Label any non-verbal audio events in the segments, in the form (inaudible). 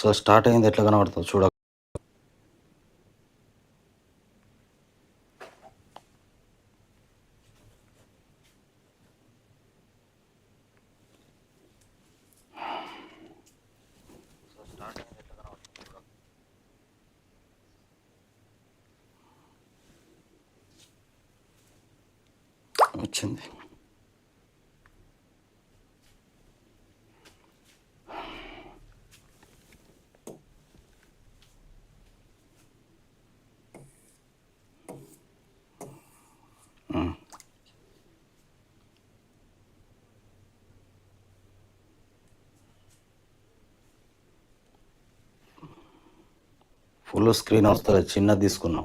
ఒకసారి స్టార్ట్ అయింది ఎట్లా కనబడుతుంది చూడ వచ్చింది ఫుల్ స్క్రీన్ వస్తుంది చిన్నది తీసుకున్నాం.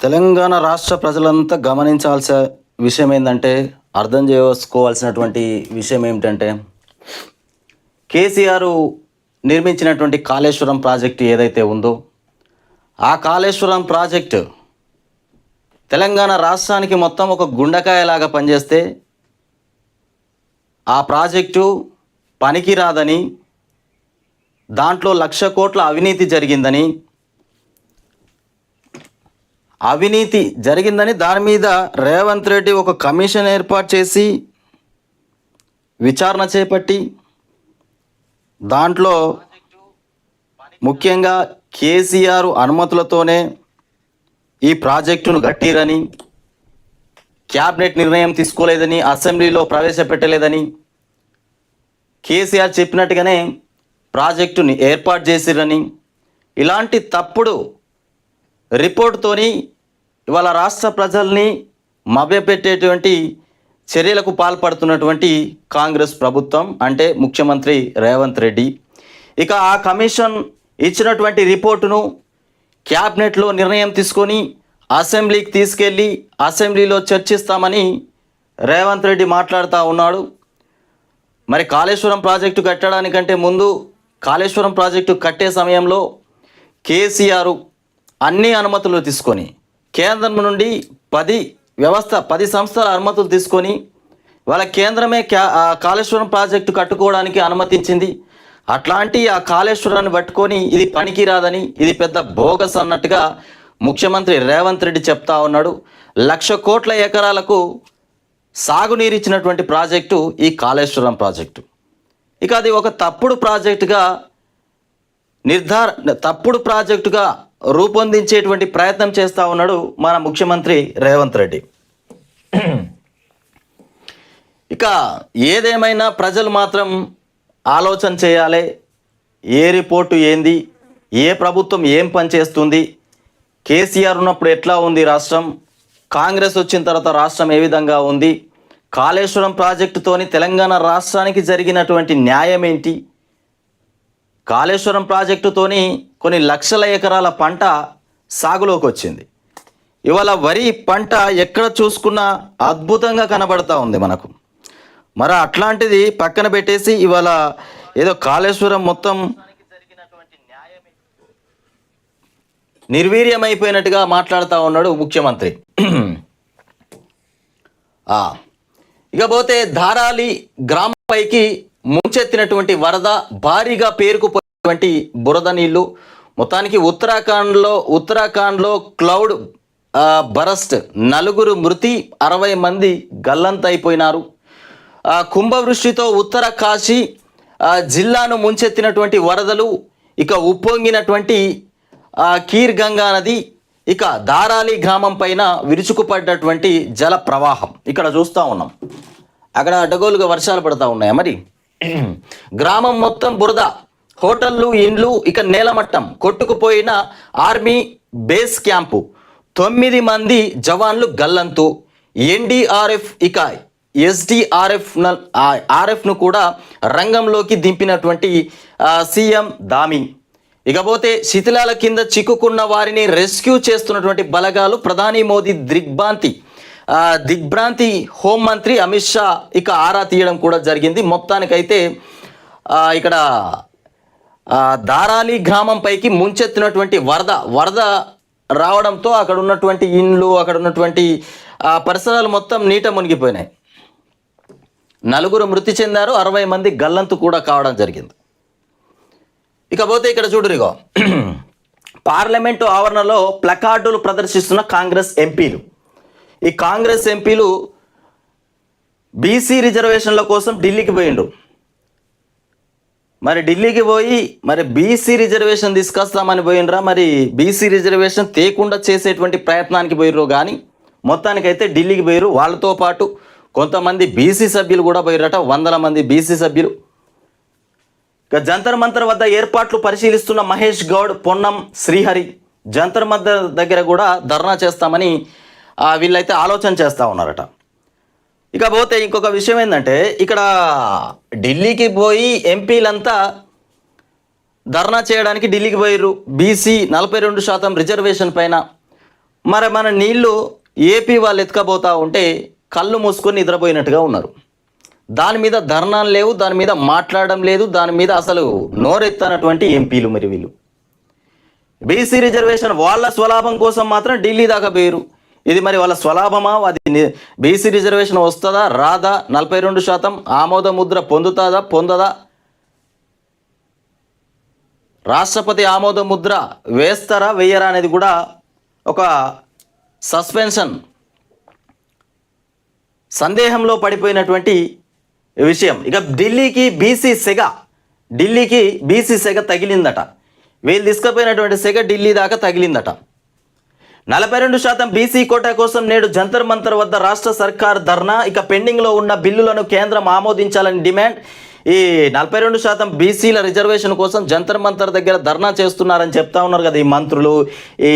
తెలంగాణ రాష్ట్ర ప్రజలంతా గమనించాల్సిన విషయం ఏంటంటే అర్థం చేసుకోవాల్సినటువంటి విషయం ఏమిటంటే కేసీఆర్ నిర్మించినటువంటి కాళేశ్వరం ప్రాజెక్టు ఏదైతే ఉందో ఆ కాళేశ్వరం ప్రాజెక్టు తెలంగాణ రాష్ట్రానికి మొత్తం ఒక గుండకాయలాగా పనిచేస్తే ఆ ప్రాజెక్టు పనికిరాదని దాంట్లో లక్ష కోట్ల అవినీతి జరిగిందని అవినీతి జరిగిందని దాని మీద రేవంత్ రెడ్డి ఒక కమిషన్ ఏర్పాటు చేసి విచారణ చేపట్టి దాంట్లో ముఖ్యంగా కేసీఆర్ అనుమతులతోనే ఈ ప్రాజెక్టును కట్టిరని క్యాబినెట్ నిర్ణయం తీసుకోలేదని అసెంబ్లీలో ప్రవేశపెట్టలేదని కేసీఆర్ చెప్పినట్టుగానే ప్రాజెక్టుని ఏర్పాటు చేసిరని ఇలాంటి తప్పుడు రిపోర్ట్తోని ఇవాళ రాష్ట్ర ప్రజల్ని మభ్యపెట్టేటువంటి చర్యలకు పాల్పడుతున్నటువంటి కాంగ్రెస్ ప్రభుత్వం అంటే ముఖ్యమంత్రి రేవంత్ రెడ్డి. ఇక ఆ కమిషన్ ఇచ్చినటువంటి రిపోర్టును క్యాబినెట్లో నిర్ణయం తీసుకొని అసెంబ్లీకి తీసుకెళ్ళి అసెంబ్లీలో చర్చిస్తామని రేవంత్ రెడ్డి మాట్లాడుతూ ఉన్నాడు. మరి కాళేశ్వరం ప్రాజెక్టు కట్టడానికంటే ముందు కాళేశ్వరం ప్రాజెక్టు కట్టే సమయంలో కేసీఆర్ అన్ని అనుమతులు తీసుకొని కేంద్రం నుండి పది వ్యవస్థ పది సంస్థల అనుమతులు తీసుకొని వాళ్ళ కేంద్రమే క్యా కాళేశ్వరం ప్రాజెక్టు కట్టుకోవడానికి అనుమతించింది. అట్లాంటి ఆ కాళేశ్వరాన్ని పట్టుకొని ఇది పనికిరాదని ఇది పెద్ద బోగస్ అన్నట్టుగా ముఖ్యమంత్రి రేవంత్ రెడ్డి చెప్తా ఉన్నాడు. లక్ష కోట్ల ఎకరాలకు సాగునీరు ఇచ్చినటువంటి ప్రాజెక్టు ఈ కాళేశ్వరం ప్రాజెక్టు. ఇక అది ఒక తప్పుడు ప్రాజెక్టుగా నిర్ధార తప్పుడు ప్రాజెక్టుగా రూపొందించేటువంటి ప్రయత్నం చేస్తూ ఉన్నాడు మన ముఖ్యమంత్రి రేవంత్ రెడ్డి. ఇక ఏదేమైనా ప్రజలు మాత్రం ఆలోచన చేయాలి ఏ రిపోర్టు ఏంది ఏ ప్రభుత్వం ఏం పని చేస్తుంది కేసీఆర్ ఉన్నప్పుడు ఎట్లా ఉంది రాష్ట్రం కాంగ్రెస్ వచ్చిన తర్వాత రాష్ట్రం ఏ విధంగా ఉంది కాళేశ్వరం ప్రాజెక్టుతోని తెలంగాణ రాష్ట్రానికి జరిగినటువంటి న్యాయం ఏంటి కాళేశ్వరం ప్రాజెక్టుతోని కొన్ని లక్షల ఎకరాల పంట సాగులోకి వచ్చింది. ఇవాళ వరి పంట ఎక్కడ చూసుకున్నా అద్భుతంగా కనబడతా ఉంది మనకు. మరి అట్లాంటిది పక్కన పెట్టేసి ఇవాళ ఏదో కాళేశ్వరం మొత్తం నిర్వీర్యమైపోయినట్టుగా మాట్లాడుతూ ఉన్నాడు ముఖ్యమంత్రి. ఆ, ఇకపోతే ధారాలి గ్రామంపైకి ముంచెత్తినటువంటి వరద భారీగా పేరుకుపోయినటువంటి బురద నీళ్ళు. మొత్తానికి ఉత్తరాఖండ్లో ఉత్తరాఖండ్లో క్లౌడ్ బరస్ట్ నలుగురు మృతి అరవై మంది గల్లంతైపోయినారు. కుంభవృష్టితో ఉత్తర కాశీ జిల్లాను ముంచెత్తినటువంటి వరదలు ఇక ఉప్పొంగినటువంటి కీర్ గంగా నది ఇక దారాలి గ్రామం పైన విరుచుకుపడ్డటువంటి జల ప్రవాహం. ఇక్కడ చూస్తూ ఉన్నాం. అక్కడ అడ్డగోలుగా వర్షాలు పడతా ఉన్నాయా. మరి (clears throat) గ్రామం మొత్తం బురద. హోటళ్ళు ఇండ్లు ఇక నేలమట్టం కొట్టుకుపోయిన ఆర్మీ బేస్ క్యాంపు. తొమ్మిది మంది జవాన్లు గల్లంతు. ఎన్డీఆర్ఎఫ్ ఇక ఎస్డిఆర్ఎఫ్ ఆర్ఎఫ్ను కూడా రంగంలోకి దింపినటువంటి సీఎం దామి ఇకపోతే శిథిలాల కింద చిక్కుకున్న వారిని రెస్క్యూ చేస్తున్నటువంటి బలగాలు ప్రధాని మోదీ దిగ్భ్రాంతి. దిగ్భ్రాంతి హోంమంత్రి అమిత్ షా ఇక ఆరా తీయడం కూడా జరిగింది. మొత్తానికైతే ఇక్కడ దారాలి గ్రామం పైకి ముంచెత్తినటువంటి వరద వరద రావడంతో అక్కడ ఉన్నటువంటి ఇండ్లు అక్కడ ఉన్నటువంటి పరిసరాలు మొత్తం నీట మునిగిపోయినాయి. నలుగురు మృతి చెందారు అరవై మంది గల్లంతు కూడా కావడం జరిగింది. ఇకపోతే ఇక్కడ చూడురిగో పార్లమెంటు ఆవరణలో ప్లకార్డులు ప్రదర్శిస్తున్న కాంగ్రెస్ ఎంపీలు. ఈ కాంగ్రెస్ ఎంపీలు బీసీ రిజర్వేషన్ల కోసం ఢిల్లీకి పోయిండ్రు. మరి ఢిల్లీకి పోయి మరి బీసీ రిజర్వేషన్ తీసుకొస్తామని పోయినరా? మరి బీసీ రిజర్వేషన్ తేకుండా చేసేటువంటి ప్రయత్నానికి పోయిర్రు కానీ మొత్తానికైతే ఢిల్లీకి పోయిర్రు. వాళ్ళతో పాటు కొంతమంది బీసీ సభ్యులు కూడా పోయిరట వందల మంది బీసీ సభ్యులు. ఇక జంతర్ మంతర్ వద్ద ఏర్పాట్లు పరిశీలిస్తున్న మహేష్ గౌడ్ పొన్నం శ్రీహరి జంతర్ మంతర్ దగ్గర కూడా ధర్నా చేస్తామని వీళ్ళైతే ఆలోచన చేస్తూ ఉన్నారట. ఇకపోతే ఇంకొక విషయం ఏంటంటే ఇక్కడ ఢిల్లీకి పోయి ఎంపీలంతా ధర్నా చేయడానికి ఢిల్లీకి పోయిర్రు. బీసీ నలభై రెండు శాతం రిజర్వేషన్ పైన. మరి మన నీళ్ళు ఏపీ వాళ్ళు ఎత్తుకపోతా ఉంటే కళ్ళు మూసుకొని నిద్రపోయినట్టుగా ఉన్నారు. దాని మీద ధర్నాలు లేవు దాని మీద మాట్లాడడం లేదు దాని మీద అసలు నోరెత్తనటువంటి ఎంపీలు మరి వీళ్ళు. బీసీ రిజర్వేషన్ వాళ్ళ స్వలాభం కోసం మాత్రం ఢిల్లీ దాకా పోయారు ఇది మరి వాళ్ళ స్వలాభమా? అది బీసీ రిజర్వేషన్ వస్తుందా? రాదా? నలభై రెండు శాతం ఆమోద ముద్ర పొందుతుందా? పొందదా? రాష్ట్రపతి ఆమోద ముద్ర వేస్తారా? వేయరా అనేది కూడా ఒక సస్పెన్షన్. సందేహంలో పడిపోయినటువంటి విషయం. ఇక ఢిల్లీకి బీసీ సెగ ఢిల్లీకి బీసీ సెగ తగిలిందట. వీళ్ళు తీసుకుపోయినటువంటి సెగ ఢిల్లీ దాకా తగిలిందట. నలభై రెండు శాతం బీసీ కోటా కోసం నేడు జంతర్ మంతర్ వద్ద రాష్ట్ర సర్కార్ ధర్నా. ఇక పెండింగ్లో ఉన్న బిల్లులను కేంద్రం ఆమోదించాలని డిమాండ్. ఈ నలభై రెండు శాతం బీసీల రిజర్వేషన్ కోసం జంతర్ మంతర్ దగ్గర ధర్నా చేస్తున్నారని చెప్తా ఉన్నారు కదా ఈ మంత్రులు. ఈ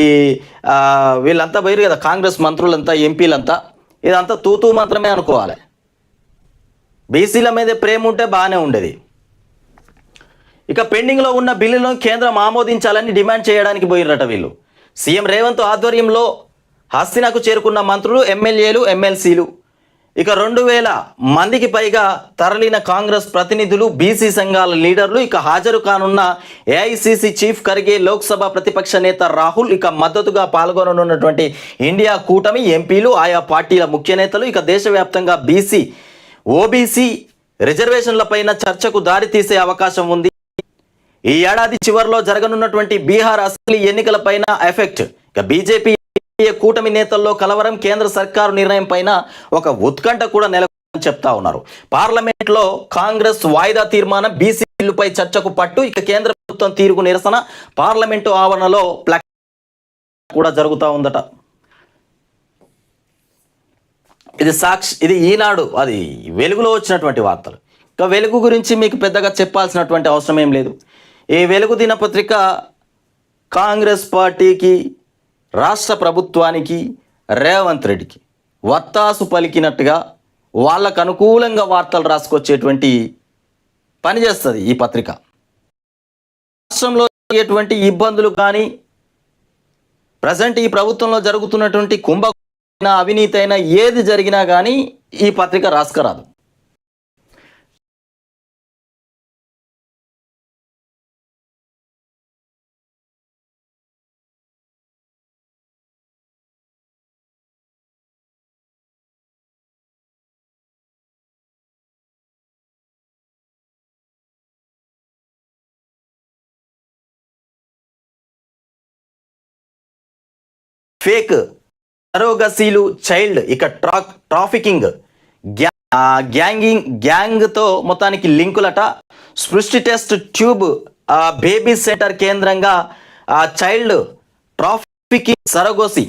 వీళ్ళంతా పోయారు కదా కాంగ్రెస్ మంత్రులంతా ఎంపీలంతా. ఇదంతా తూతూ మాత్రమే అనుకోవాలి. బీసీల మీద ప్రేమ ఉంటే బాగానే ఉండేది. ఇక పెండింగ్లో ఉన్న బిల్లులను కేంద్రం ఆమోదించాలని డిమాండ్ చేయడానికి పోయినరట వీళ్ళు. సీఎం రేవంత్ ఆధ్వర్యంలో హస్తినకు చేరుకున్న మంత్రులు ఎమ్మెల్యేలు ఎమ్మెల్సీలు. ఇక రెండు వేల మందికి పైగా తరలిన కాంగ్రెస్ ప్రతినిధులు బీసీ సంఘాల లీడర్లు ఇక హాజరు కానున్న ఏఐసీసీ చీఫ్ కరిగే లోక్సభ ప్రతిపక్ష నేత రాహుల్ ఇక మద్దతుగా పాల్గొననున్నటువంటి ఇండియా కూటమి ఎంపీలు ఆయా పార్టీల ముఖ్య నేతలు ఇక దేశవ్యాప్తంగా బీసీ ఓబీసీ రిజర్వేషన్లపైన చర్చకు దారితీసే అవకాశం ఉంది. ఈ ఏడాది చివరిలో జరగనున్నటువంటి బీహార్ అసెంబ్లీ ఎన్నికలపైన ఎఫెక్ట్. ఇక బీజేపీ కూటమి నేతల్లో కలవరం కేంద్ర సర్కారు నిర్ణయం పైన ఒక ఉత్కంఠ కూడా నెల చెప్తా ఉన్నారు. పార్లమెంట్లో కాంగ్రెస్ వాయిదా తీర్మానం బీసీ బిల్లుపై చర్చకు పట్టు ఇక కేంద్ర ప్రభుత్వం తీరుకు నిరసన పార్లమెంటు ఆవరణలో ప్లక్ కూడా జరుగుతూ ఉందట. ఇది సాక్షి ఇది ఈనాడు అది వెలుగులో వచ్చినటువంటి వార్తలు. ఇంకా వెలుగు గురించి మీకు పెద్దగా చెప్పాల్సినటువంటి అవసరం ఏం లేదు. ఈ వెలుగు దినపత్రిక కాంగ్రెస్ పార్టీకి రాష్ట్ర ప్రభుత్వానికి రేవంత్ రెడ్డికి వత్తాసు పలికినట్టుగా వాళ్ళకు అనుకూలంగా వార్తలు రాసుకొచ్చేటువంటి పనిచేస్తుంది ఈ పత్రిక. రాష్ట్రంలో జరిగేటువంటి ఇబ్బందులు కానీ ప్రజెంట్ ఈ ప్రభుత్వంలో జరుగుతున్నటువంటి కుంభ అవినీతి అయినా ఏది జరిగినా కానీ ఈ పత్రిక రాసుకరాదు. ఫేక్ సరోగసీలు చైల్డ్ ఇక ట్రా ట్రాఫికింగ్ గ్యా గ్యాంగింగ్ గ్యాంగ్తో మొత్తానికి లింకులట. Srushti test tube baby centre కేంద్రంగా ఆ చైల్డ్ ట్రాఫిక్ సరగోసి.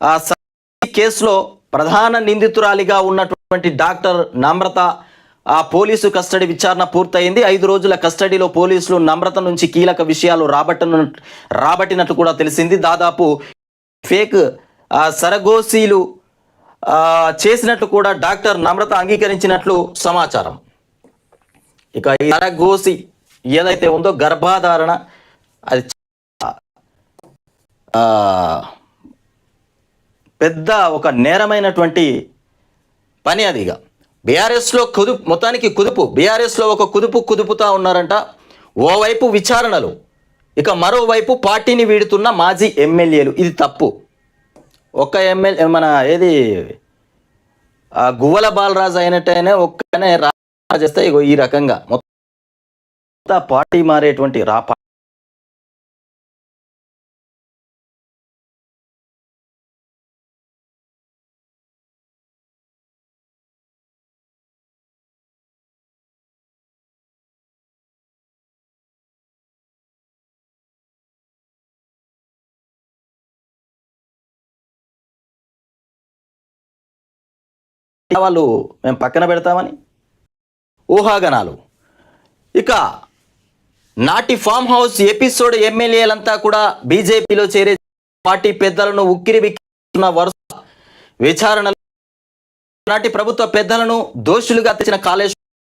ఆ సరగోసి కేసులో ప్రధాన నిందితురాలిగా ఉన్నటువంటి డాక్టర్ నమ్రత ఆ పోలీసు కస్టడీ విచారణ పూర్తయింది. ఐదు రోజుల కస్టడీలో పోలీసులు నమ్రత నుంచి కీలక విషయాలు రాబట్టను రాబట్టినట్లు కూడా తెలిసింది. దాదాపు ఫేక్ సరగోసీలు చేసినట్లు కూడా డాక్టర్ నమ్రత అంగీకరించినట్లు సమాచారం. ఇక ఈ సరగోసి ఏదైతే ఉందో గర్భాధారణ అది పెద్ద ఒక నేరమైనటువంటి పని అది ఇక. బీఆర్ఎస్లో కుదుపు మొత్తానికి కుదుపు బీఆర్ఎస్లో ఒక కుదుపు కుదుపుతా ఉన్నారంట. ఓవైపు విచారణలు ఇక మరోవైపు పార్టీని వీడుతున్న మాజీ ఎమ్మెల్యేలు. ఇది తప్పు. ఒక్క ఎమ్మెల్యే మన ఏది ఆ గువ్వల బాలరాజు అయినట్టయినా ఒక్కనే రా చేస్తే ఇగో ఈ రకంగా. మొత్తం పార్టీ మారేటువంటి రా వాళ్ళు మేము పక్కన పెడతామని ఊహాగనాలు ఇక నాటి ఫామ్ హౌస్ ఎపిసోడ్ ఎమ్మెల్యేలంతా కూడా బీజేపీలో చేరే పార్టీ పెద్దలను ఉక్కిరి బిక్కిన వరుస విచారణలు. నాటి ప్రభుత్వ పెద్దలను దోషులుగా తెచ్చిన కాలేజ్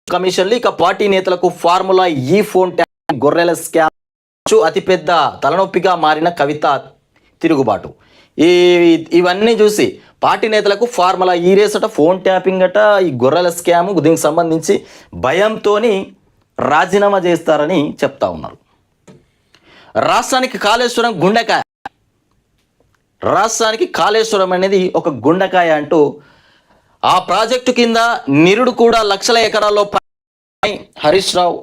కమిషన్లు ఇక పార్టీ నేతలకు ఫార్ములా ఈ ఫోన్ ట్యాగ్ గొర్రెల స్కామ్ అతిపెద్ద తలనొప్పిగా మారిన కవిత తిరుగుబాటు. ఈ ఇవన్నీ చూసి పార్టీ నేతలకు ఫార్ములా ఈ రేస్ అట ఫోన్ ట్యాపింగ్ అట ఈ గొర్రెల స్కామ్ దీనికి సంబంధించి భయంతోని రాజీనామా చేస్తారని చెప్తా ఉన్నారు. రాష్ట్రానికి కాళేశ్వరం గుండెకాయ. రాష్ట్రానికి కాళేశ్వరం అనేది ఒక గుండెకాయ అంటూ ఆ ప్రాజెక్టు కింద నిరుడు కూడా లక్షల ఎకరాల్లో హరీష్ రావు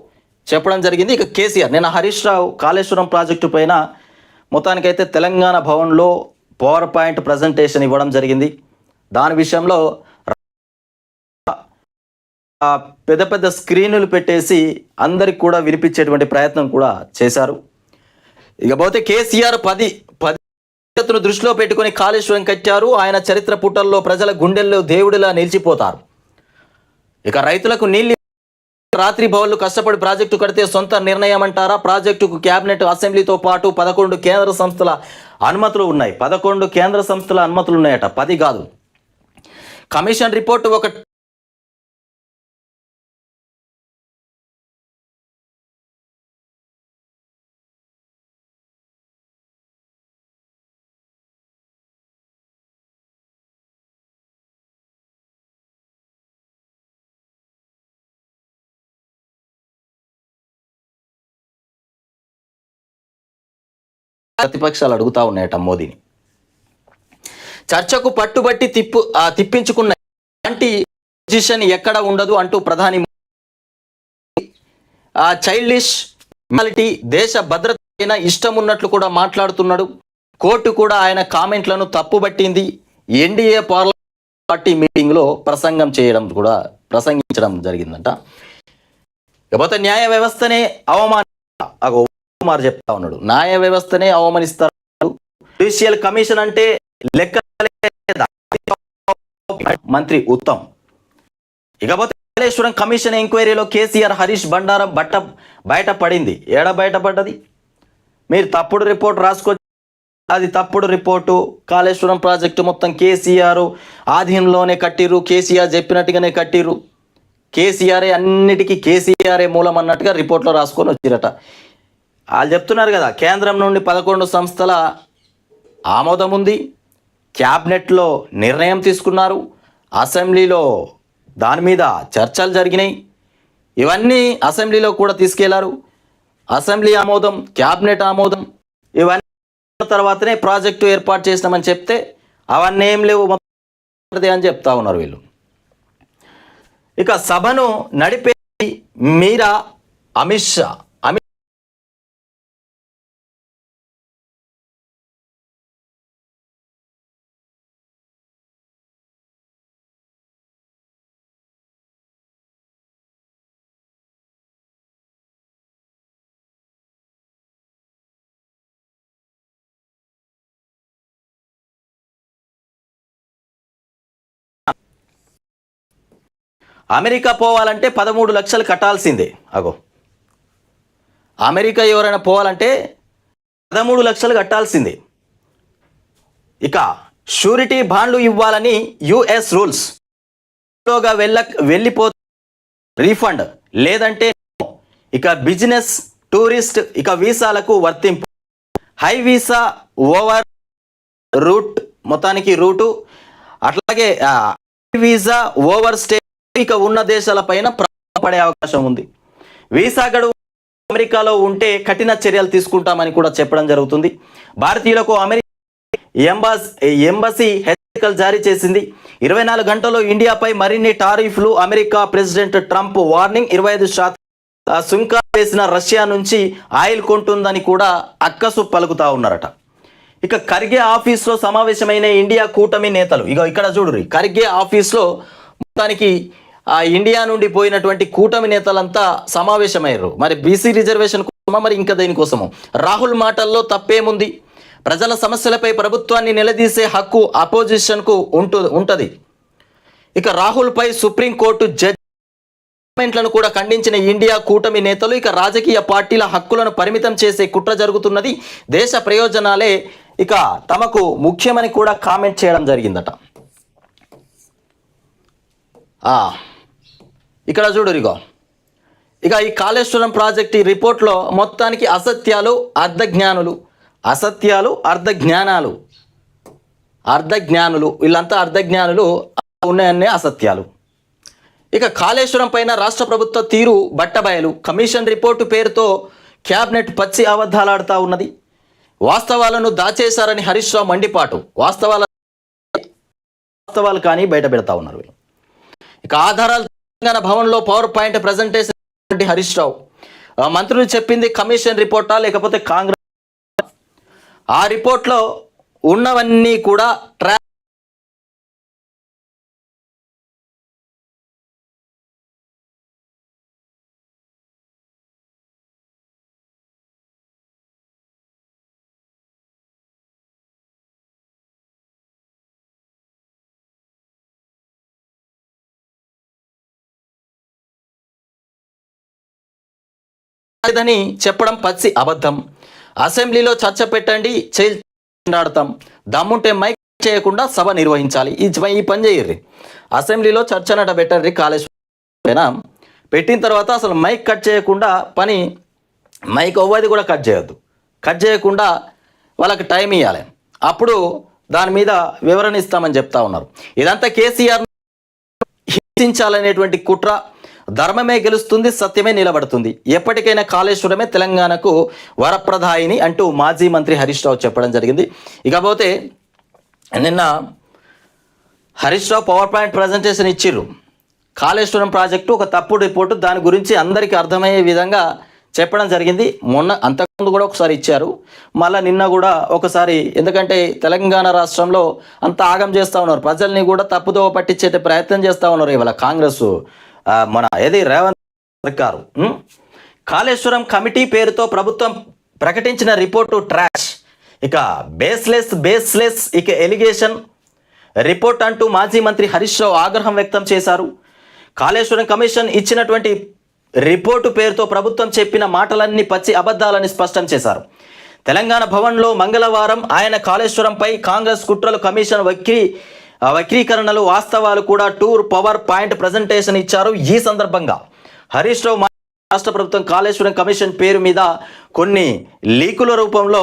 చెప్పడం జరిగింది. ఇక కేసీఆర్ నేను హరీష్ రావు కాళేశ్వరం ప్రాజెక్టు పైన మొత్తానికైతే తెలంగాణ భవన్లో పవర్ పాయింట్ ప్రజెంటేషన్ ఇవ్వడం జరిగింది. దాని విషయంలో పెద్ద పెద్ద స్క్రీనులు పెట్టేసి అందరికి కూడా వినిపించేటువంటి ప్రయత్నం కూడా చేశారు. ఇకపోతే కేసీఆర్ పది పదిను దృష్టిలో పెట్టుకొని కాళేశ్వరం కట్టారు. ఆయన చరిత్ర పుటల్లో ప్రజల గుండెల్లో దేవుడిలా నిలిచిపోతారు. ఇక రైతులకు నీళ్ళు రాత్రి భవన్లు కష్టపడి ప్రాజెక్టు కడితే సొంత నిర్ణయం అంటారా ప్రాజెక్టుకు కేబినెట్ అసెంబ్లీతో పాటు పదకొండు కేంద్ర సంస్థల అనుమతులు ఉన్నాయి. పదకొండు కేంద్ర సంస్థల అనుమతులు ఉన్నాయట. పది కాదు. కమిషన్ రిపోర్టు ఒక ప్రతిపక్షాలు అడుగుతా ఉన్నాయట మోదీని. చర్చకు పట్టుబట్టి తిప్పు తిప్పించుకున్న ఇలాంటి పొజిషన్ ఎక్కడ ఉండదు అంటూ ప్రధాని ఆ చైల్డిష్ మెంటాలిటీ దేశ భద్రత పైన ఇష్టం ఉన్నట్లు కూడా మాట్లాడుతున్నాడు. కోర్టు కూడా ఆయన కామెంట్లను తప్పుబట్టింది. ఎన్డీఏ పార్లమెంట్ పార్టీ మీటింగ్లో ప్రసంగం చేయడం కూడా ప్రసంగించడం జరిగిందంట. కాకపోతే న్యాయ వ్యవస్థనే అవమాన కుమార్ చెప్తా ఉన్నాడు. న్యాయ వ్యవస్థనే అవమానిస్తారు. జ్యుడిషియల్ కమిషన్ అంటే లెక్క మంత్రి ఉత్తమ్. ఇకపోతే కాళేశ్వరం కమిషన్ ఎంక్వైరీలో కేసీఆర్ హరీష్ బండారం బట్ట బయటపడింది ఏడ బయటపడ్డది మీరు తప్పుడు రిపోర్ట్ రాసుకో అది తప్పుడు రిపోర్టు. కాళేశ్వరం ప్రాజెక్టు మొత్తం కేసీఆర్ ఆధీనంలోనే కట్టిర్రు. కేసీఆర్ చెప్పినట్టుగానే కట్టిర్రు. కేసీఆరే అన్నిటికీ కేసీఆరే మూలం అన్నట్టుగా రిపోర్ట్లో రాసుకొని వచ్చిరట వాళ్ళు చెప్తున్నారు కదా కేంద్రం నుండి పదకొండు సంస్థల ఆమోదం ఉంది క్యాబినెట్లో నిర్ణయం తీసుకున్నారు. అసెంబ్లీలో దాని మీద చర్చలు జరిగినాయి. ఇవన్నీ అసెంబ్లీలో కూడా తీసుకెళ్ళారు. అసెంబ్లీ ఆమోదం క్యాబినెట్ ఆమోదం ఇవన్నీ తర్వాతనే ప్రాజెక్టు ఏర్పాటు చేసినామని చెప్తే అవన్నీ ఏం లేవు అని చెప్తా ఉన్నారు వీళ్ళు. ఇక సభను నడిపే మీరా అమిత్ షా? అమెరికా పోవాలంటే పదమూడు లక్షలు కట్టాల్సిందే. అగో. అమెరికా ఎవరైనా పోవాలంటే పదమూడు లక్షలు కట్టాల్సిందే. ఇక షూరిటీ బాండ్లు ఇవ్వాలని యుఎస్ రూల్స్. లోగా వెళ్ళ వెళ్ళిపో రీఫండ్ లేదంటే ఇక బిజినెస్ టూరిస్ట్ ఇక వీసాలకు వర్తింపు. హై వీసా ఓవర్ రూట్ మొత్తానికి రూటు. అట్లాగే వీసా ఓవర్ స్టే ఇక ఉన్న దేశాలపైన పడే అవకాశం ఉంది. వీసా గడువు అమెరికాలో ఉంటే కఠిన చర్యలు తీసుకుంటామని కూడా చెప్పడం జరుగుతుంది. భారతీయులకు అమెరికా ఎంబాస్ ఎంబసీ హెచ్చరికలు జారీ చేసింది. ఇరవై నాలుగు గంటల్లో ఇండియాపై మరిన్ని టారిఫ్లు అమెరికా ప్రెసిడెంట్ ట్రంప్ వార్నింగ్. ఇరవై ఐదు శాతం ఆ, సుంకాలు వేసిన రష్యా నుంచి ఆయిల్ కొంటుందని కూడా అక్కసు పలుకుతా ఉన్నారట. ఇక ఖర్గే ఆఫీస్లో సమావేశమైన ఇండియా కూటమి నేతలు ఇక ఇక్కడ చూడురి ఖర్గే ఆఫీస్లో మొత్తానికి ఇండియా నుండి పోయినటువంటి కూటమి నేతలంతా సమావేశమయ్యారు. మరి బీసీ రిజర్వేషన్ కోసమా? మరి ఇంకా దేనికోసము? రాహుల్ మాటల్లో తప్పేముంది? ప్రజల సమస్యలపై ప్రభుత్వాన్ని నిలదీసే హక్కు అపోజిషన్కు ఉంటు ఉంటుంది. ఇక రాహుల్పై సుప్రీంకోర్టు జడ్జ్మెంట్లను కూడా ఖండించిన ఇండియా కూటమి నేతలు ఇక రాజకీయ పార్టీల హక్కులను పరిమితం చేసే కుట్ర జరుగుతున్నది. దేశ ప్రయోజనాలే ఇక తమకు ముఖ్యమని కూడా కామెంట్ చేయడం జరిగిందట. ఆ, ఇక్కడ చూడు ఇగో ఇక ఈ కాళేశ్వరం ప్రాజెక్ట్ ఈ రిపోర్ట్లో మొత్తానికి అసత్యాలు అర్ధజ్ఞానులు అసత్యాలు అర్ధజ్ఞానాలు అర్ధజ్ఞానులు వీళ్ళంతా అర్ధజ్ఞానులు ఉన్నాయన్నే అసత్యాలు. ఇక కాళేశ్వరం పైన రాష్ట్ర ప్రభుత్వ తీరు బట్టబయలు. కమిషన్ రిపోర్టు పేరుతో క్యాబినెట్ పచ్చి అబద్ధాలాడుతూ ఉన్నది. వాస్తవాలను దాచేశారని హరీష్ రావు మండిపాటు. వాస్తవాల వాస్తవాలు కానీ బయట పెడతా ఉన్నారు ఇక ఆధారాలు తెలంగాణ భవన్లో power point presentation Harish Rao. మంత్రులు చెప్పింది కమిషన్ రిపోర్టా లేకపోతే కాంగ్రెస్? ఆ రిపోర్ట్లో ఉన్నవన్నీ కూడా ట్రా లేదని చెప్పడం పచ్చి అబద్ధం. అసెంబ్లీలో చర్చ పెట్టండి చేస్తాం దమ్ముంటే మైక్ చేయకుండా సభ నిర్వహించాలి. ఈ ఈ పని చేయర్రి. అసెంబ్లీలో చర్చ నట పెట్టండి కాలేజ్ పైన పెట్టిన తర్వాత అసలు మైక్ కట్ చేయకుండా పని మైక్ అవ్వది కూడా కట్ చేయొద్దు. కట్ చేయకుండా వాళ్ళకి టైం ఇవ్వాలి అప్పుడు దాని మీద వివరణ ఇస్తామని చెప్తా ఉన్నారు. ఇదంతా కేసీఆర్ హింసించాలనేటువంటి కుట్ర ధర్మమే గెలుస్తుంది సత్యమే నిలబడుతుంది. ఎప్పటికైనా కాళేశ్వరమే తెలంగాణకు వరప్రదాయిని అంటూ మాజీ మంత్రి హరీష్ రావు చెప్పడం జరిగింది. ఇకపోతే నిన్న Harish Rao power point presentation ఇచ్చిర్రు. కాళేశ్వరం ప్రాజెక్టు ఒక తప్పుడు రిపోర్టు దాని గురించి అందరికీ అర్థమయ్యే విధంగా చెప్పడం జరిగింది. మొన్న అంతకుముందు కూడా ఒకసారి ఇచ్చారు. మళ్ళీ నిన్న కూడా ఒకసారి ఎందుకంటే తెలంగాణ రాష్ట్రంలో అంత ఆగం చేస్తూ ఉన్నారు. ప్రజల్ని కూడా తప్పుదోవ పట్టించే ప్రయత్నం చేస్తూ ఉన్నారు ఇవాళ కాంగ్రెస్. మన ఏది రేవంత్ సర్కారు కాళేశ్వరం కమిటీ పేరుతో ప్రభుత్వం ప్రకటించిన రిపోర్టు ట్రాష్. ఇక బేస్లెస్ బేస్లెస్ ఇక ఎలిగేషన్ రిపోర్ట్ అంటూ మాజీ మంత్రి హరీష్ రావు ఆగ్రహం వ్యక్తం చేశారు. కాళేశ్వరం కమిషన్ ఇచ్చినటువంటి రిపోర్టు పేరుతో ప్రభుత్వం చెప్పిన మాటలన్నీ పచ్చి అబద్ధాలని స్పష్టం చేశారు. తెలంగాణ భవన్లో మంగళవారం ఆయన కాళేశ్వరంపై కాంగ్రెస్ కుట్రలు కమిషన్ వక్రీ వక్రీకరణలు వాస్తవాలు కూడా టూర్ పవర్ పాయింట్ ప్రజెంటేషన్ ఇచ్చారు. ఈ సందర్భంగా హరీష్ రావు రాష్ట్ర ప్రభుత్వం కాళేశ్వరం కమిషన్ పేరు మీద కొన్ని లీకుల రూపంలో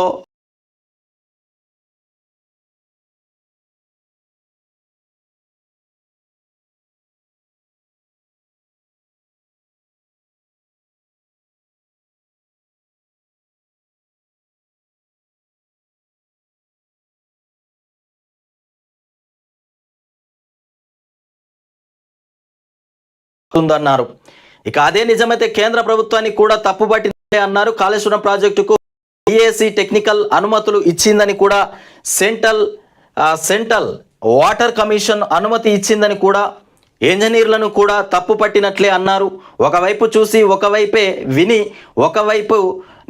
ఉందన్నారు ఇక అదే నిజమైతే కేంద్ర ప్రభుత్వాన్ని కూడా తప్పుబట్టిందే అన్నారు. కాళేశ్వరం ప్రాజెక్టుకు ఈఏసీ టెక్నికల్ అనుమతులు ఇచ్చిందని కూడా సెంట్రల్ సెంట్రల్ వాటర్ కమిషన్ అనుమతి ఇచ్చిందని కూడా ఇంజనీర్లను కూడా తప్పు పట్టినట్లే అన్నారు. ఒకవైపు చూసి ఒకవైపే విని ఒకవైపు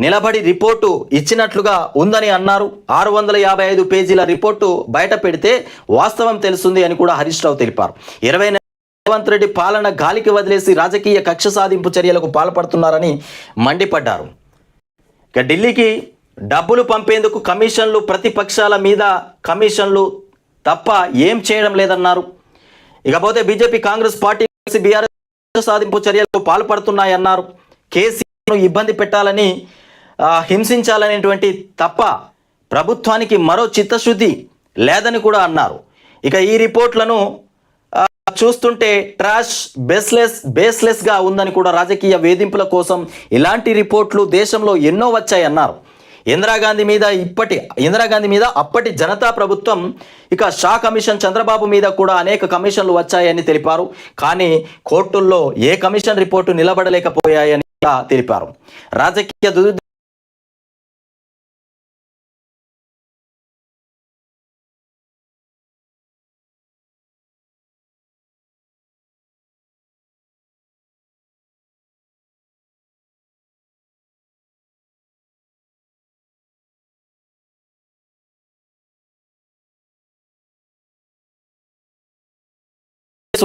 నిలబడి రిపోర్టు ఇచ్చినట్లుగా ఉందని అన్నారు. ఆరు వందల యాభై ఐదు పేజీల రిపోర్టు బయట పెడితే వాస్తవం తెలుస్తుంది అని కూడా హరీష్ రావు తెలిపారు. ఇరవై రేవంత్ రెడ్డి పాలన గాలికి వదిలేసి రాజకీయ కక్ష సాధింపు చర్యలకు పాల్పడుతున్నారని మండిపడ్డారు. ఇక ఢిల్లీకి డబ్బులు పంపేందుకు కమిషన్లు ప్రతిపక్షాల మీద కమిషన్లు తప్ప ఏం చేయడం లేదన్నారు. ఇకపోతే బీజేపీ కాంగ్రెస్ పార్టీ కలిసి బీఆర్ఎస్ సాధింపు చర్యలకు పాల్పడుతున్నాయన్నారు. కేసీఆర్ను ఇబ్బంది పెట్టాలని హింసించాలనేటువంటి తప్ప ప్రభుత్వానికి మరో చిత్తశుద్ధి లేదని కూడా అన్నారు. ఇక ఈ రిపోర్ట్లను చూస్తుంటే ట్రాష్ బేస్లెస్ బేస్లెస్గా ఉందని కూడా రాజకీయ వేధింపుల కోసం ఇలాంటి రిపోర్ట్లు దేశంలో ఎన్నో వచ్చాయన్నారు. ఇందిరాగాంధీ మీద ఇప్పటి ఇందిరాగాంధీ మీద అప్పటి జనతా ప్రభుత్వం ఇక షా కమిషన్ చంద్రబాబు మీద కూడా అనేక కమిషన్లు వచ్చాయని తెలిపారు. కానీ కోర్టుల్లో ఏ కమిషన్ రిపోర్టు నిలబడలేకపోయాయని కూడా తెలిపారు. రాజకీయ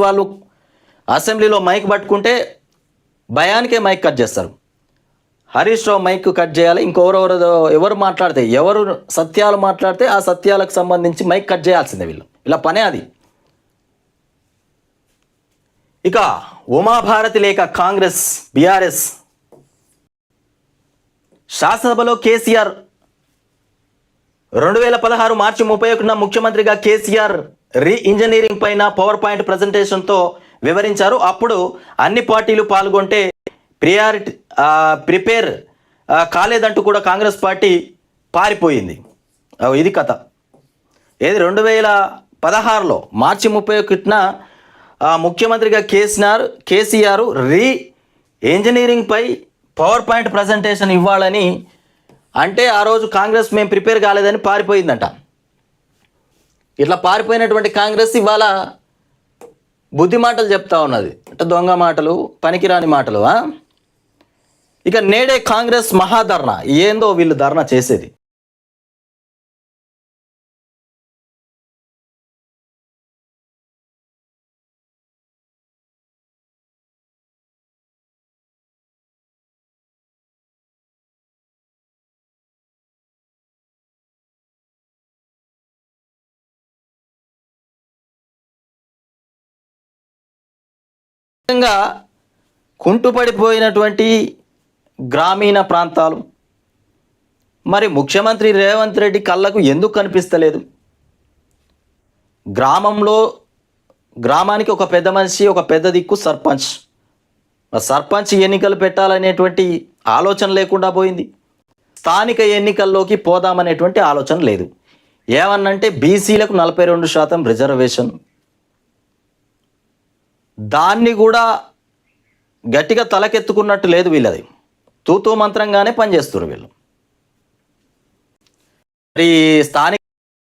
వాళ్ళు అసెంబ్లీలో మైక్ పట్టుకుంటే భయానికే మైక్ కట్ చేస్తారు. హరీష్ రావు మైక్ కట్ చేయాలి ఇంకెవరెవరు ఎవరు మాట్లాడితే ఎవరు సత్యాలు మాట్లాడితే ఆ సత్యాలకు సంబంధించి మైక్ కట్ చేయాల్సిందే వీళ్ళు. ఇలా పనే అది. ఇక ఉమాభారతి లేక కాంగ్రెస్ బీఆర్ఎస్. శాసనసభలో కేసీఆర్ రెండు వేల పదహారు మార్చి ముప్పై ఒకటిన ముఖ్యమంత్రిగా కేసీఆర్ రీ ఇంజనీరింగ్ పైన పవర్ పాయింట్ ప్రజెంటేషన్తో వివరించారు. అప్పుడు అన్ని పార్టీలు పాల్గొంటే ప్రియారిటీ ప్రిపేర్ కాలేదంటూ కూడా కాంగ్రెస్ పార్టీ పారిపోయింది. ఇది కథ. ఏది? రెండు వేల పదహారులో మార్చి ముప్పై ఒకటిన ముఖ్యమంత్రిగా కేసీఆర్ కేసీఆర్ రీ ఇంజనీరింగ్పై పవర్ పాయింట్ ప్రజెంటేషన్ ఇవ్వాలని అంటే ఆ రోజు కాంగ్రెస్ మేము ప్రిపేర్ కాలేదని పారిపోయిందంట. ఇట్లా పారిపోయినటువంటి కాంగ్రెస్ ఇవాళ బుద్ధి మాటలు చెప్తా ఉన్నది. అంటే దొంగ మాటలు పనికిరాని మాటలు ఇక నేడే కాంగ్రెస్ మహాధర్నా. ఏందో వీళ్ళు ధర్నా చేసేది. ముఖ్యంగా కుంటుపడిపోయినటువంటి గ్రామీణ ప్రాంతాలు. మరి ముఖ్యమంత్రి రేవంత్ రెడ్డి కళ్ళకు ఎందుకు కనిపిస్తలేదు? గ్రామంలో గ్రామానికి ఒక పెద్ద మనిషి ఒక పెద్ద దిక్కు సర్పంచ్. సర్పంచ్ ఎన్నికలు పెట్టాలనేటువంటి ఆలోచన లేకుండా పోయింది. స్థానిక ఎన్నికల్లోకి పోదామనేటువంటి ఆలోచన లేదు. ఏమన్నంటే బీసీలకు నలభై రెండు శాతం రిజర్వేషన్. దాన్ని కూడా గట్టిగా తలకెత్తుకున్నట్టు లేదు వీళ్ళది. తూతూ మంత్రంగానే పనిచేస్తారు వీళ్ళు. మరి స్థానిక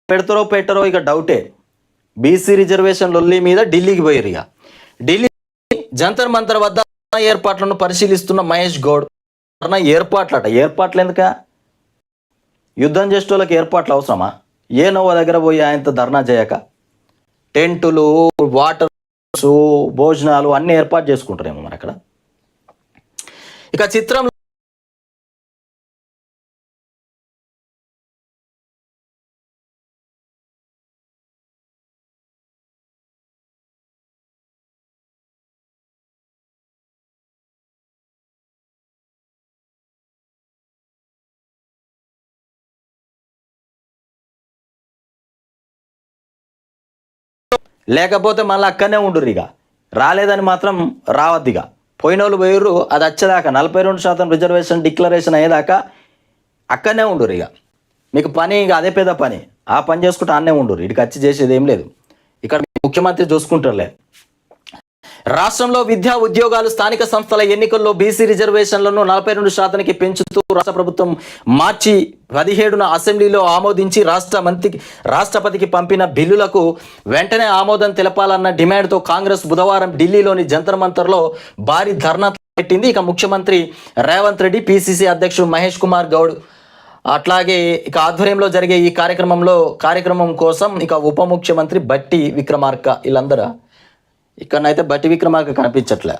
పెడతారో పెట్టరో ఇక డౌటే. బీసీ రిజర్వేషన్ లొల్లి మీద ఢిల్లీకి పోయారు ఇక. ఢిల్లీ జంతర్ మంతర్ వద్ద ఏర్పాట్లను పరిశీలిస్తున్న మహేష్ గౌడ్ ఏర్పాట్లట. ఏర్పాట్లు ఎందుక? యుద్ధం చేసేటోళ్ళకి ఏర్పాట్లు అవసరమా? ఏ నోవ దగ్గర పోయి ఆయనతో ధర్నా చేయక? టెంటులు వాటర్ భోజనాలు అన్ని ఏర్పాటు చేసుకుంటారేమో మరి అక్కడ? ఇక చిత్రం లేకపోతే మళ్ళీ అక్కడనే ఉండుర్రు ఇక. రాలేదని మాత్రం రావద్దు ఇక. పోయిన వాళ్ళు పోయిర్రు అది వచ్చేదాకా నలభై రెండు శాతం రిజర్వేషన్ డిక్లరేషన్ అయ్యేదాకా అక్కడనే ఉండుర్రు ఇక. మీకు పని ఇక అదే పెద్ద పని. ఆ పని చేసుకుంటే అన్నే ఉండరు ఇక్కడికి వచ్చి చేసేది ఏం లేదు. ఇక్కడ ముఖ్యమంత్రి చూసుకుంటారులే. రాష్ట్రంలో విద్యా ఉద్యోగాలు స్థానిక సంస్థల ఎన్నికల్లో బీసీ రిజర్వేషన్లను నలభై రెండు శాతానికి పెంచుతూ రాష్ట్ర ప్రభుత్వం మార్చి పదిహేడున అసెంబ్లీలో ఆమోదించి రాష్ట్ర మంత్రికి రాష్ట్రపతికి పంపిన బిల్లులకు వెంటనే ఆమోదం తెలపాలన్న డిమాండ్తో కాంగ్రెస్ బుధవారం ఢిల్లీలోని జంతర్ మంతర్లో భారీ ధర్నా పెట్టింది. ఇక ముఖ్యమంత్రి రేవంత్ రెడ్డి పిసిసి అధ్యక్షుడు మహేష్ కుమార్ గౌడ్ అట్లాగే ఇక ఆధ్వర్యంలో జరిగే ఈ కార్యక్రమంలో కార్యక్రమం కోసం ఇక ఉప ముఖ్యమంత్రి బట్టి విక్రమార్క వీళ్ళందరూ ఇక్కడనైతే బట్టి విక్రమార్క కనిపించట్లే.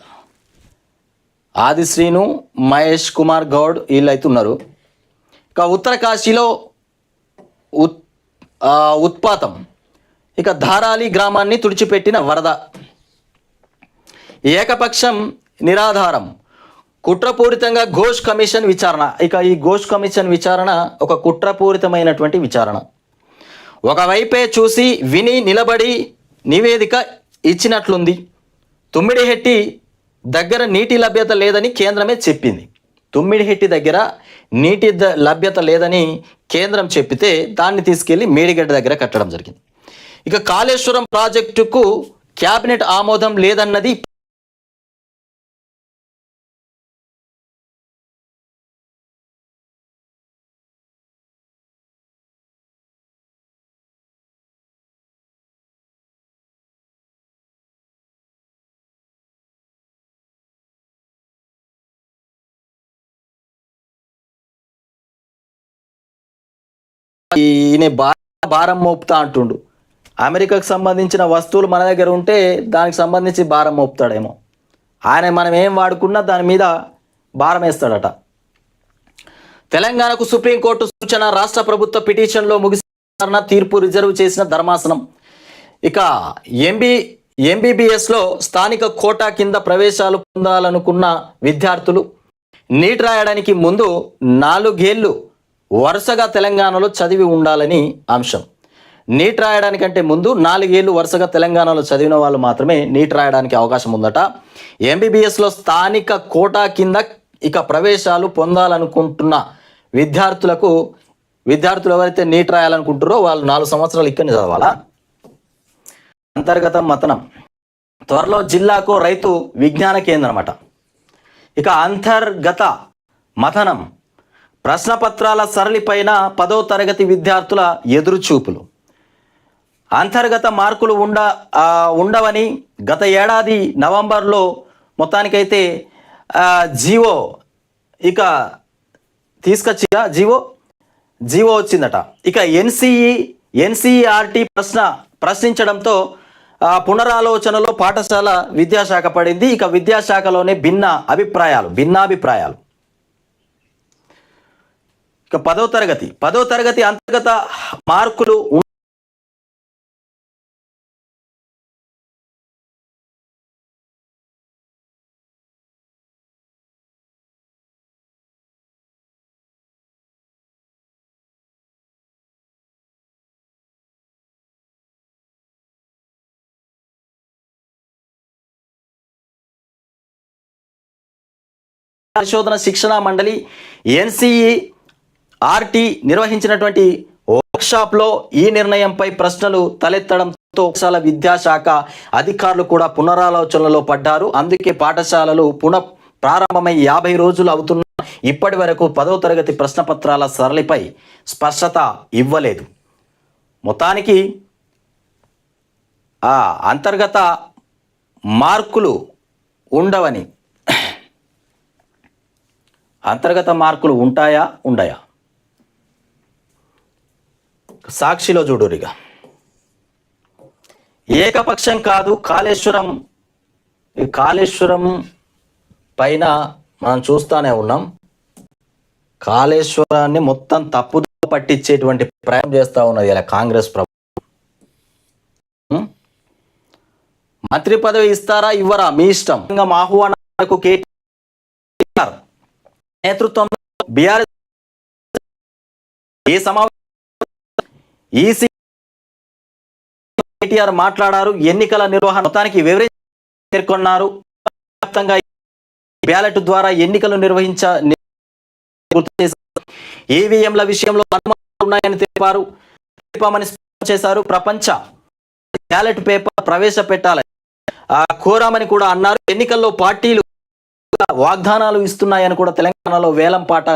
ఆది శ్రీను మహేష్ కుమార్ గౌడ్ వీళ్ళు అయితే ఉన్నారు. ఇక ఉత్తర కాశీలో ఉత్ ఉత్పాతం. ఇక ధారాలి గ్రామాన్ని తుడిచిపెట్టిన వరద. ఏకపక్షం నిరాధారం. కుట్రపూరితంగా ఘోష్ కమిషన్ విచారణ. ఇక ఈ ఘోష్ కమిషన్ విచారణ ఒక కుట్రపూరితమైనటువంటి విచారణ. ఒకవైపే చూసి విని నిలబడి నివేదిక ఇచ్చినట్లుంది. తుమ్మిడిహెట్టి దగ్గర నీటి లభ్యత లేదని కేంద్రమే చెప్పింది. తుమ్మిడిహెట్టి దగ్గర నీటి ద- లభ్యత లేదని కేంద్రం చెప్పితే దాన్ని తీసుకెళ్ళి మేడిగడ్డ దగ్గర కట్టడం జరిగింది. ఇక కాళేశ్వరం ప్రాజెక్టుకు క్యాబినెట్ ఆమోదం లేదన్నది ఈయన భార- భారం మోపుతా అంటుండు. అమెరికాకు సంబంధించిన వస్తువులు మన దగ్గర ఉంటే దానికి సంబంధించి భారం మోపుతాడేమో. ఆయన మనం ఏం వాడుకున్నా దాని మీద భారం వేస్తాడట. తెలంగాణకు సుప్రీంకోర్టు సూచన రాష్ట్ర ప్రభుత్వ పిటిషన్లో ముగిసిన తీర్పు రిజర్వ్ చేసిన ధర్మాసనం. ఇక ఎంబీ ఎంబీబీఎస్లో స్థానిక కోటా కింద ప్రవేశాలు పొందాలనుకున్న విద్యార్థులు నీట్ రాయడానికి ముందు నాలుగేళ్ళు వరుసగా తెలంగాణలో చదివి ఉండాలని అంశం. నీట్ రాయడానికంటే ముందు నాలుగేళ్ళు వరుసగా తెలంగాణలో చదివిన వాళ్ళు మాత్రమే నీట్ రాయడానికి అవకాశం ఉందట. ఎంబీబీఎస్లో స్థానిక కోటా కింద ఇక ప్రవేశాలు పొందాలనుకుంటున్న విద్యార్థులకు విద్యార్థులు ఎవరైతే నీట్ రాయాలనుకుంటారో వాళ్ళు నాలుగు సంవత్సరాలు ఇక్కడనే చదవాలా? అంతర్గత మతనం. త్వరలో జిల్లాకు రైతు విజ్ఞాన కేంద్రం అట. ఇక అంతర్గత మథనం ప్రశ్నపత్రాల సరళిపైన పదో తరగతి విద్యార్థుల ఎదురుచూపులు. అంతర్గత మార్కులు ఉండ ఉండవని గత ఏడాది నవంబర్లో మొత్తానికైతే జీవో ఇక తీసుకొచ్చిగా జీవో? జీవో వచ్చిందట. ఇక ఎన్సిఈ ఎన్సిఈఆర్టీ ప్రశ్న ప్రశ్నించడంతో పునరాలోచనలో పాఠశాల విద్యాశాఖ పడింది. ఇక విద్యాశాఖలోనే భిన్న అభిప్రాయాలు భిన్నాభిప్రాయాలు. ఇక పదో తరగతి. పదో తరగతి అంతర్గత మార్కులు పరిశోధన శిక్షణ మండలి ఎన్సిఈ ఆర్టీ నిర్వహించినటువంటి వర్క్షాప్లో ఈ నిర్ణయంపై ప్రశ్నలు తలెత్తడంతో పాఠశాల విద్యాశాఖ అధికారులు కూడా పునరాలోచనలో పడ్డారు. అందుకే పాఠశాలలు పునః ప్రారంభమై యాభై రోజులు అవుతున్న ఇప్పటి వరకు పదో తరగతి ప్రశ్నపత్రాల సరళిపై స్పష్టత ఇవ్వలేదు. మొత్తానికి ఆ అంతర్గత మార్కులు ఉండవని అంతర్గత మార్కులు ఉంటాయా? ఉండయా? సాక్షిలో చూడురిగా. ఏకపక్షం కాదు కాళేశ్వరం. ఈ కాళేశ్వరం పైన మనం చూస్తానే ఉన్నాం. కాళేశ్వరాన్ని మొత్తం తప్పు పట్టించేటువంటి ప్రయాణం చేస్తా ఉన్నది ఇలా కాంగ్రెస్ ప్రభుత్వం. మంత్రి పదవి ఇస్తారా ఇవ్వరా? మీ ఇష్టం. ఇంకా మా ఆహ్వానాలకు నేతృత్వంలో బీఆర్ఎస్ ఏ సమావేశం ఈసీ కేటీఆర్ మాట్లాడారు ఎన్నికల నిర్వహణ మొత్తానికి వివరించి పేర్కొన్నారు. వ్యాప్తంగా బ్యాలెట్ ద్వారా ఎన్నికలు నిర్వహించ ఈవీఎంల విషయంలో ఉన్నాయని తెలిపారు. తెలిపామని చేశారు. ప్రపంచ బ్యాలెట్ పేపర్ ప్రవేశపెట్టాలని కోరామని కూడా అన్నారు. ఎన్నికల్లో పార్టీలు వాగ్దానాలు ఇస్తున్నాయని కూడా తెలంగాణలో వేలం పాట